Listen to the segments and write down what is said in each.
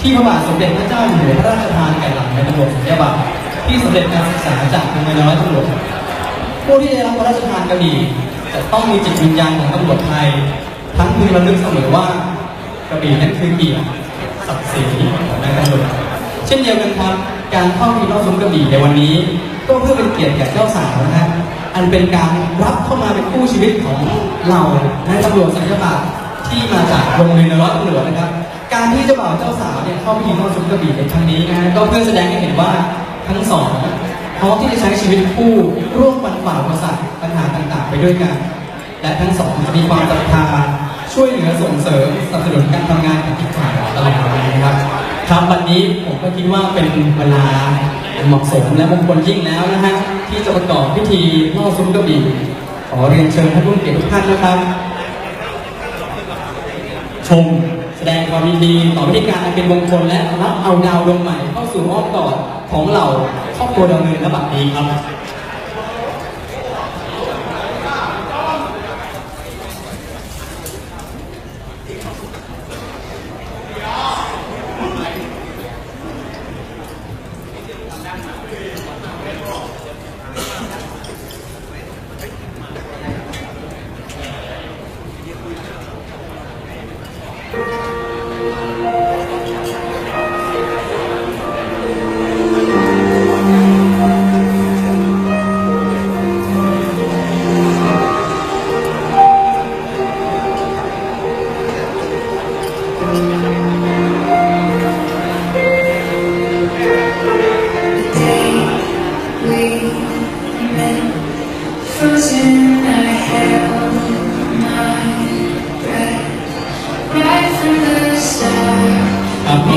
ที่พระบาทสมเด็จพระเจ้าอยู่หัวพระราชทานแก่หลังในตำรวจสัญญาบัตรที่สำเร็จการศึกษาจากโรงเรียนร้อยตำรวจผู้ที่ได้รับพระราชทานกระบี่จะต้องมีจิตวิญญาณของตำรวจไทย ทั้งพึงระลึกเสมอว่ากระบี่นั้นคือเกียรติศักดิ์ศรีของนายตำรวจเช่นเดียวกันครับ การเข้าพิธีซุ้มกระบี่ในวันนี้ ก็เพื่อเป็นเกียรติแก่เจ้าสาวนะฮะอันเป็นการรับเข้ามาเป็นคู่ชีวิตของเราในตำรวจสัญญาบัตรที่มาจากโรงเรียนนร้อยตำรวจนะครับ การที่เจ้าบ่าวเจ้าสาวเนี่ยเข้าพิธีซุ้มกระบี่ในครั้งนี้นะฮะก็เพื่อแสดงให้เห็นว่าทั้งสองพร้อมที่จะใช้ชีวิตคู่ร่วมฟันฝ่าอุปสรรคปัญหาต่างๆ ไปด้วยกัน และทั้งสองจะมีความศรัทธาช่วยเหลือส่งเสริมสนับสนุนการทำงานของอีกฝ่ายตลอดไปนะครับครับวันนี้ผมก็คิดว่าเป็นเวลาเหมาะสมและมงคลยิ่งแล้วนะฮะที่จะประกอบพิธีล่อซุ้มกระบี่ขอเรียนเชิญท่านผู้เกียรติทุกท่านนะครับ ชม แสดงความยินดีต่อพิธีการอันเป็นมงคลและรับเอาดาวดวงใหม่เข้าสู่อ้อมกอดของเหล่าครอบครัวดาวเงินและบัดนี้ครับ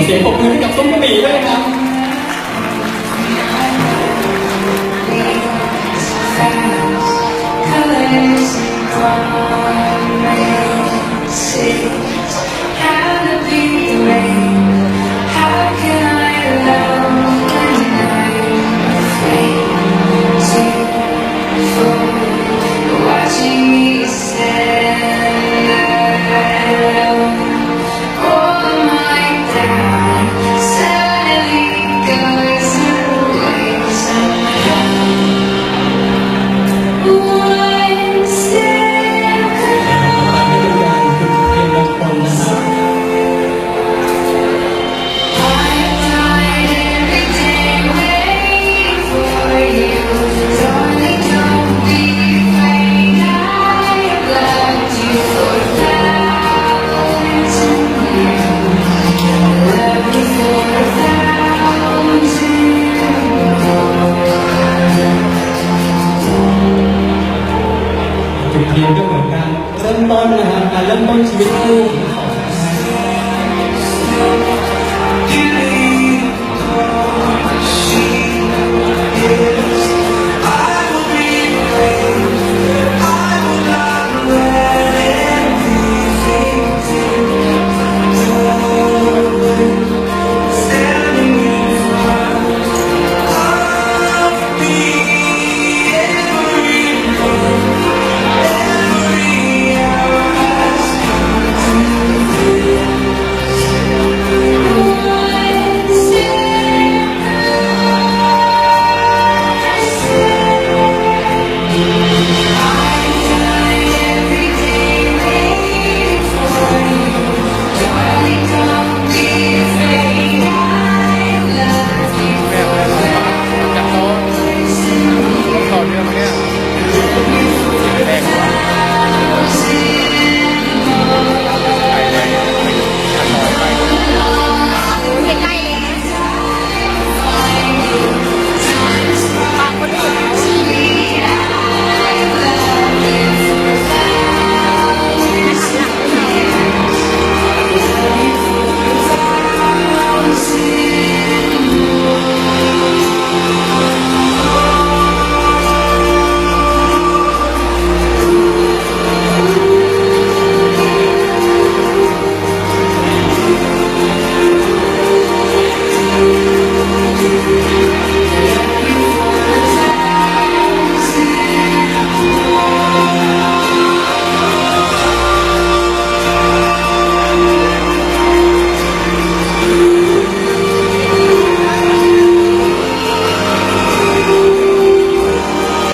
เสียงปรบมือให้กับซุ้มกระบี่ด้วยนะครับ thousand จุดเ